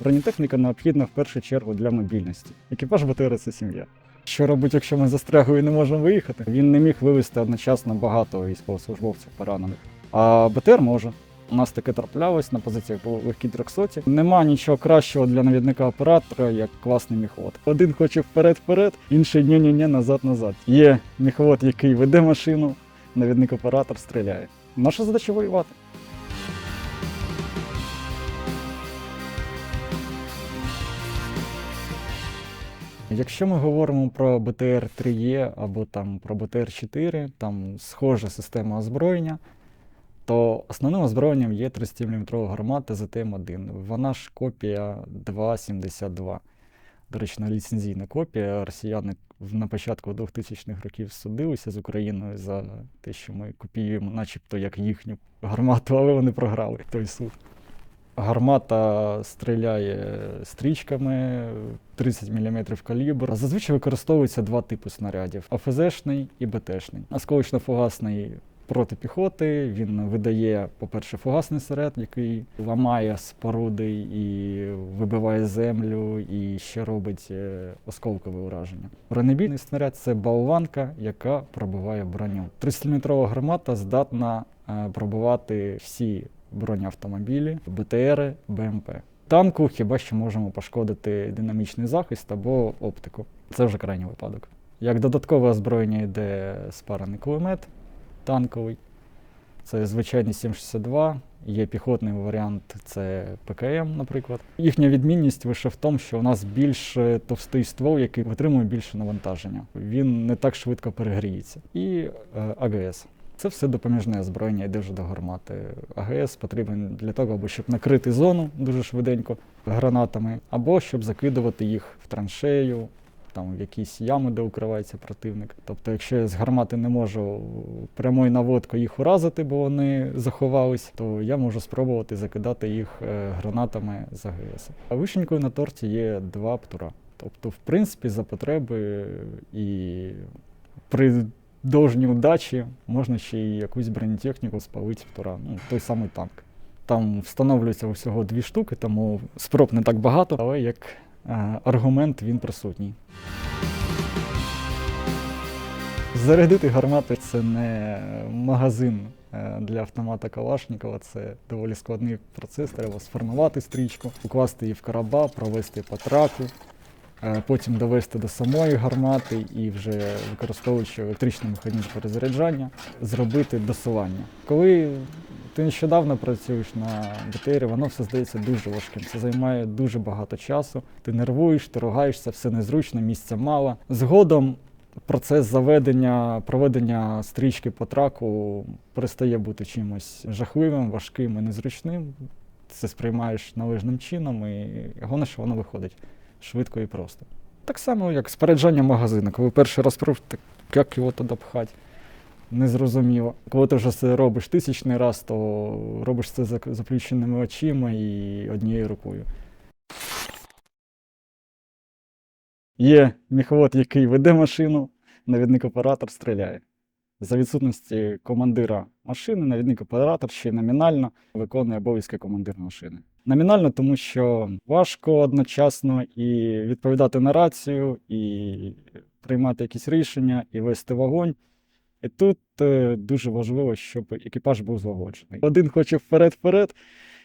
Бронетехніка необхідна в першу чергу для мобільності. Екіпаж БТР це сім'я. Що робить, якщо ми застрягли і не можемо виїхати? Він не міг вивезти одночасно багато військовослужбовців поранених. А БТР може. У нас таке траплялось на позиціях по легкій 300. Нема нічого кращого для навідника оператора, як класний міхвод. Один хоче вперед-вперед, інший ні-ні-ні, назад-назад. Є міхвод, який веде машину, навідник оператор стріляє. Наша задача воювати. Якщо ми говоримо про БТР 3Е або там про БТР 4, там схожа система озброєння, то основним озброєнням є 30-мм гармата ЗТМ-1. Вона ж копія 2.72. До речі, ліцензійна копія. Росіяни на початку 2000-х років судилися з Україною за те, що ми копіюємо, начебто, як їхню гармату, але вони програли той суд. Гармата стріляє стрічками 30 мм калібр. Зазвичай використовуються два типи снарядів: АФЗшний і БТшний. Осколочно-фугасний проти піхоти. Він видає, по-перше, фугасний снаряд, який ламає споруди і вибиває землю, і ще робить е, осколкове ураження. Бронебійний снаряд це болванка, яка пробиває броню. 30-метрова гармата здатна е, пробивати всі бронеавтомобілі, БТРи, БМП. Танку хіба що можемо пошкодити динамічний захист або оптику. Це вже крайній випадок. Як додаткове озброєння йде спарений кулемет танковий. Це звичайний 762, є піхотний варіант, це ПКМ, наприклад. Їхня відмінність лише в тому, що у нас більш е, товстий ствол, який витримує більше навантаження. Він не так швидко перегріється. І е, АГС. Це все допоміжне озброєння йде вже до гармати. АГС потрібен для того, або щоб накрити зону дуже швиденько гранатами, або щоб закидувати їх в траншею, там в якісь ями, де укривається противник. Тобто, якщо я з гармати не можу прямою наводкою їх уразити, бо вони заховались, то я можу спробувати закидати їх е, гранатами з АГС. А вишенькою на торті є два птура. Тобто, в принципі, за потреби і при довжній удачі можна ще й якусь бронетехніку спалити птура. Ну, той самий танк. Там встановлюється всього дві штуки, тому спроб не так багато, але як е, аргумент він присутній. Зарядити гармати це не магазин е, для автомата Калашникова, це доволі складний процес. Треба сформувати стрічку, укласти її в кораба, провести по траку, потім довести до самої гармати і вже використовуючи електричний механізм перезаряджання, зробити досилання. Коли ти нещодавно працюєш на БТРі, воно все здається дуже важким. Це займає дуже багато часу. Ти нервуєш, ти ругаєшся, все незручно, місця мало. Згодом процес заведення, проведення стрічки по траку перестає бути чимось жахливим, важким і незручним. Це сприймаєш належним чином, і головне, що воно виходить швидко і просто. Так само, як споряджання магазину. Коли перший раз пробуєш, так як його туди пхати? Незрозуміло. Коли ти вже це робиш тисячний раз, то робиш це за заплющеними очима і однією рукою. Є міхвод, який веде машину, навідник оператор стріляє. За відсутності командира машини, навідник оператор ще номінально виконує обов'язки командира машини. Номінально, тому що важко одночасно і відповідати на рацію, і приймати якісь рішення, і вести вогонь. І тут е, дуже важливо, щоб екіпаж був злагоджений. Один хоче вперед-вперед,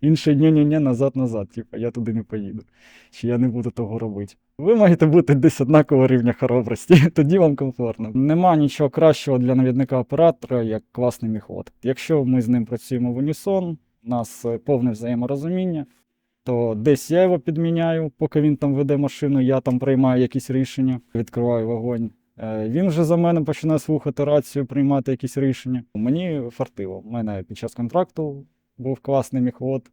інший ні-ні-ні, назад-назад. Типу, я туди не поїду, чи я не буду того робити. Ви маєте бути десь однакового рівня хоробрості, тоді вам комфортно. Нема нічого кращого для навідника оператора, як класний міхвод. Якщо ми з ним працюємо в унісон, у нас е, повне взаєморозуміння, то десь я його підміняю, поки він там веде машину, я там приймаю якісь рішення, відкриваю вогонь. Е, Він вже за мене починає слухати рацію, приймати якісь рішення. Мені фартило. У мене під час контракту був класний міхвод.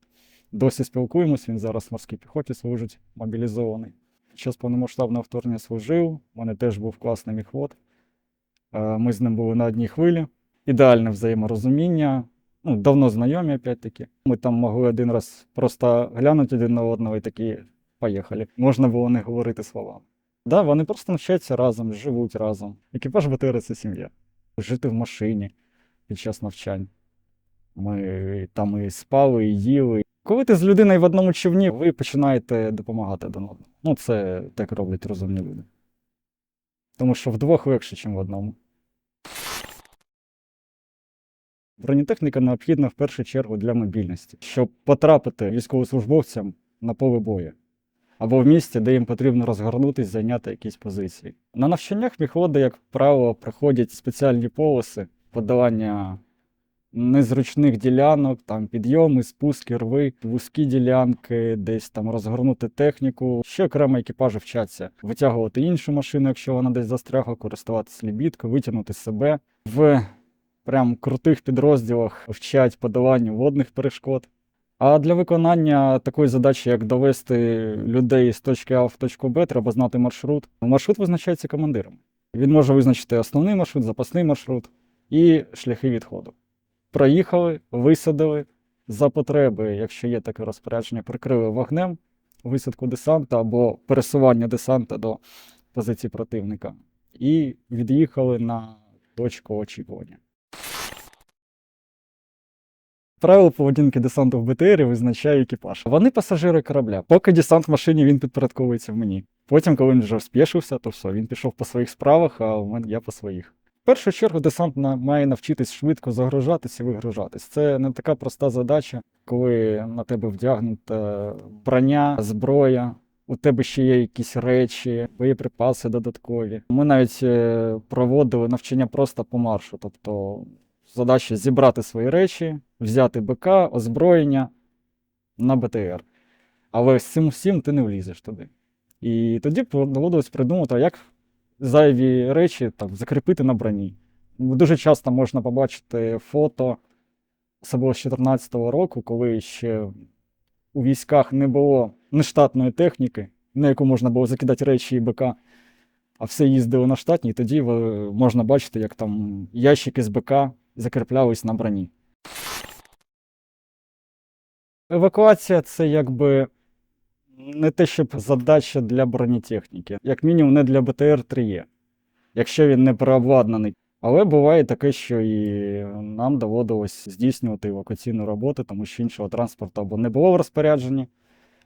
Досі спілкуємось, він зараз в морській піхоті служить, мобілізований. Під час повномасштабного вторгнення служив, у мене теж був класний міхвод. Е, Ми з ним були на одній хвилі. Ідеальне взаєморозуміння. Ну, давно знайомі, опять-таки. Ми там могли один раз просто глянути один на одного і такі поїхали. Можна було не говорити словами. Да, вони просто навчаються разом, живуть разом. Екіпаж БТР це сім'я. Жити в машині під час навчань. Ми там і спали, і їли. Коли ти з людиною в одному човні, ви починаєте допомагати один одному. Ну, це так роблять розумні люди. Тому що вдвох легше, ніж в одному. Бронетехніка необхідна в першу чергу для мобільності, щоб потрапити військовослужбовцям на поле бою або в місці, де їм потрібно розгорнутися, зайняти якісь позиції. На навчаннях міхводи, як правило, проходять спеціальні полоси подолання незручних ділянок, там підйоми, спуски, рви, вузькі ділянки, десь там розгорнути техніку. Ще окремо екіпажі вчаться витягувати іншу машину, якщо вона десь застрягла, користуватися лібідкою, витягнути себе в прям крутих підрозділах вчать подоланню водних перешкод. А для виконання такої задачі, як довести людей з точки А в точку Б, треба знати маршрут. Маршрут визначається командиром. Він може визначити основний маршрут, запасний маршрут і шляхи відходу. Проїхали, висадили за потреби, якщо є таке розпорядження, прикрили вогнем висадку десанта або пересування десанта до позиції противника, і від'їхали на точку очікування. Правила поведінки десанту в БТРі визначає екіпаж. Вони пасажири корабля. Поки десант в машині, він підпорядковується мені. Потім, коли він вже спішився, то все, він пішов по своїх справах, а в мене я по своїх. В першу чергу десант має навчитись швидко загружатись і вигружатись. Це не така проста задача, коли на тебе вдягнута броня, зброя. У тебе ще є якісь речі, боєприпаси додаткові. Ми навіть е, проводили навчання просто по маршу. Тобто задача зібрати свої речі, взяти БК, озброєння на БТР. Але з цим всім ти не влізеш туди. І тоді доводилось придумати, як зайві речі там, закріпити на броні. Дуже часто можна побачити фото, особливо з 2014 року, коли ще у військах не було нештатної техніки, на яку можна було закидати речі і БК, а все їздили на штатні, і тоді можна бачити, як там ящики з БК закріплялись на броні. Евакуація це якби не те, щоб задача для бронетехніки, як мінімум не для БТР 3Е, якщо він не переобладнаний. Але буває таке, що і нам доводилось здійснювати евакуаційну роботу, тому що іншого транспорту або не було в розпорядженні,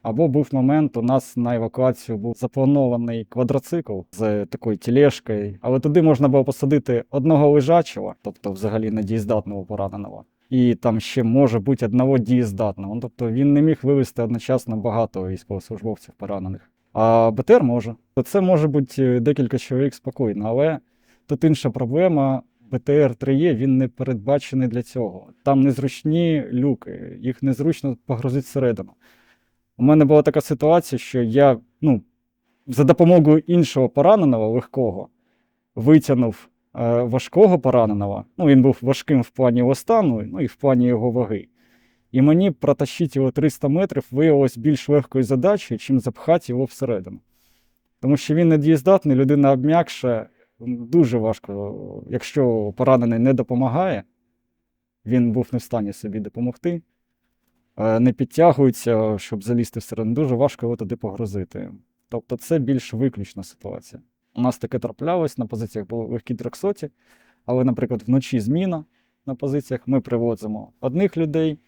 або був момент, у нас на евакуацію був запланований квадроцикл з такою тілешкою, але туди можна було посадити одного лежачого, тобто взагалі недієздатного пораненого. І там ще може бути одного дієздатного. Ну, Тобто він не міг вивезти одночасно багато військовослужбовців поранених. А БТР може. То це може бути е, декілька чоловік спокійно, але тут інша проблема. БТР 3Е він не передбачений для цього. Там незручні люки, їх незручно погрузити всередину. У мене була така ситуація, що я ну, за допомогою іншого пораненого легкого витягнув е, важкого пораненого. Ну, він був важким в плані його стану, ну і в плані його ваги. І мені протащити його 300 метрів виявилось більш легкою задачею, чим запхати його всередину. Тому що він недієздатний, людина обм'якша, дуже важко, якщо поранений не допомагає, він був не в стані собі допомогти, не підтягується, щоб залізти всередину, дуже важко його туди погрузити. Тобто це більш виключна ситуація. У нас таке траплялось, на позиціях були легкі трьохсоті, але, наприклад, вночі зміна на позиціях, ми привозимо одних людей,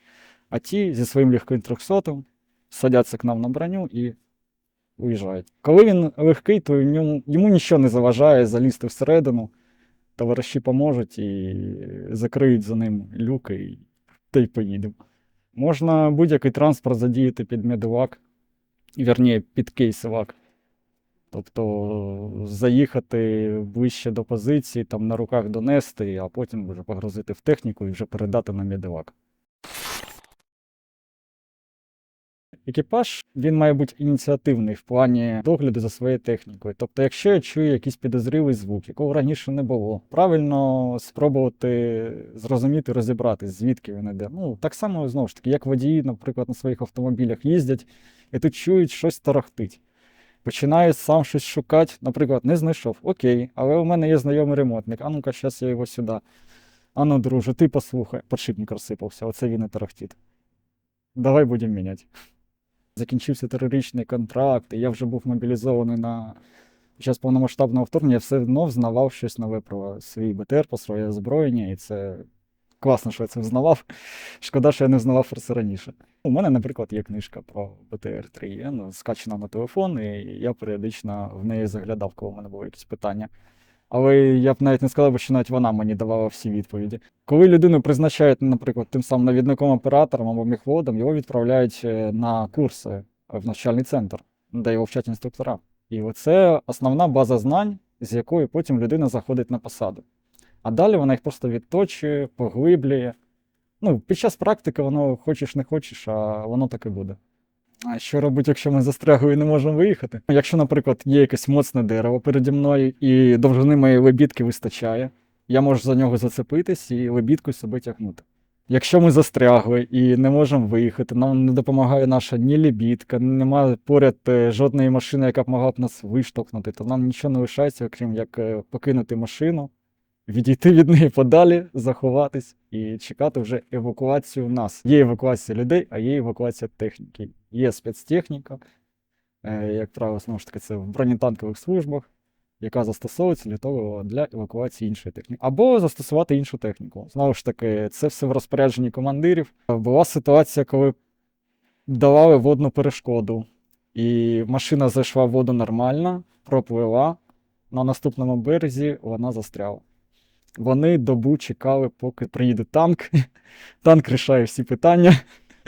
а ті зі своїм легким трьохсотим садяться к нам на броню і уїжджають. Коли він легкий, то йому, йому нічого не заважає залізти всередину, товариші поможуть і закриють за ним люки, і та й поїдемо. Можна будь-який транспорт задіяти під медивак, вірніше, під кейсивак. Тобто заїхати ближче до позиції, там на руках донести, а потім вже погрузити в техніку і вже передати на медивак. Екіпаж він має бути ініціативний в плані догляду за своєю технікою. Тобто, якщо я чую якийсь підозрілий звук, якого раніше не було, правильно спробувати зрозуміти, розібратись, звідки він іде. Ну так само знову ж таки, як водії, наприклад, на своїх автомобілях їздять і тут чують щось тарахтить. Починаю сам щось шукати, наприклад, не знайшов. Окей, але у мене є знайомий ремонтник. А ну-ка, зараз я його сюди. А ну, друже, ти послухай, подшипник розсипався, оце він і тарахтить. Давай будемо міняти. Закінчився трирічний контракт, і я вже був мобілізований на під час повномасштабного вторгнення, я все одно взнавав щось нове про свій БТР, про своє озброєння, і це класно, що я це взнавав. Шкода, що я не взнавав про це раніше. У мене, наприклад, є книжка про БТР 3 ну, скачана на телефон, і я періодично в неї заглядав, коли в мене були якісь питання. Але я б навіть не сказав, що навіть вона мені давала всі відповіді. Коли людину призначають, наприклад, тим самим навідником оператором або міхводом, його відправляють е, на курси в навчальний центр, де його вчать інструктора. І оце основна база знань, з якої потім людина заходить на посаду. А далі вона їх просто відточує, поглиблює. Ну, під час практики воно хочеш не хочеш, а воно так і буде. А що робити, якщо ми застрягли і не можемо виїхати? Якщо, наприклад, є якесь моцне дерево переді мною і довжини моєї лебідки вистачає, я можу за нього зацепитись і лебідку себе тягнути. Якщо ми застрягли і не можемо виїхати, нам не допомагає наша ні лебідка, немає поряд е, жодної машини, яка б могла б нас виштовхнути, то нам нічого не лишається, окрім як е, покинути машину, відійти від неї подалі, заховатись і чекати вже евакуацію нас. Є евакуація людей, а є евакуація техніки. Є спецтехніка, е, як правило, знову ж таки, це в бронетанкових службах, яка застосовується для того для евакуації іншої техніки. Або застосувати іншу техніку. Знову ж таки, це все в розпорядженні командирів. Була ситуація, коли давали водну перешкоду, і машина зайшла в воду нормально, проплила. На наступному березі вона застряла. Вони добу чекали, поки приїде танк. Танк рішає всі питання.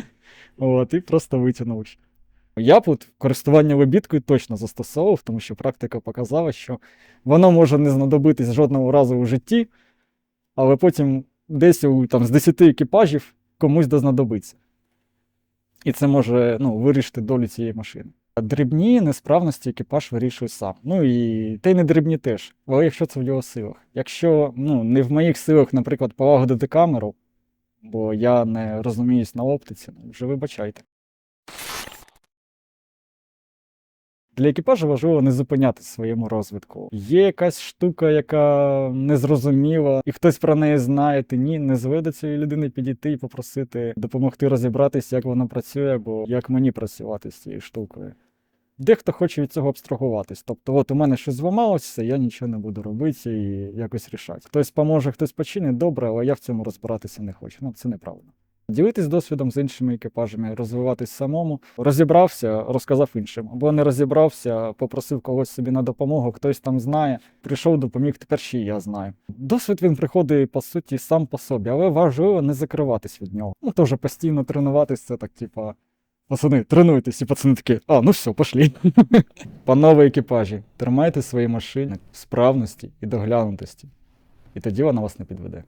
От, і просто витягнув. Я б от користування лебідкою точно застосовував, тому що практика показала, що воно може не знадобитись жодного разу у житті, але потім десь у, там, з 10 екіпажів комусь знадобиться. І це може ну, вирішити долю цієї машини. Дрібні несправності екіпаж вирішує сам. Ну і й не дрібні теж. Але якщо це в його силах. Якщо ну, не в моїх силах, наприклад, полагодити камеру, бо я не розуміюсь на оптиці, ну, вже вибачайте. Для екіпажу важливо не зупинятися своєму розвитку. Є якась штука, яка незрозуміла, і хтось про неї знає, ти ні, не зве до цієї людини підійти і попросити допомогти розібратися, як вона працює, або як мені працювати з цією штукою. Дехто хоче від цього абстрагуватись. Тобто, от у мене щось зламалося, я нічого не буду робити і якось рішати. Хтось поможе, хтось починить, добре, але я в цьому розбиратися не хочу. Ну, це неправильно. Ділитись досвідом з іншими екіпажами, розвиватись самому. Розібрався, розказав іншим. Або не розібрався, попросив когось собі на допомогу, хтось там знає, прийшов, допоміг, тепер ще я знаю. Досвід він приходить, по суті, сам по собі, але важливо не закриватись від нього. Ну, теж постійно тренуватись, це так, типа. Пацани, тренуйтесь, і пацани такі, а, ну все, пошлі. Панове екіпажі, тримайте свої машини в справності і доглянутості. І тоді вона вас не підведе.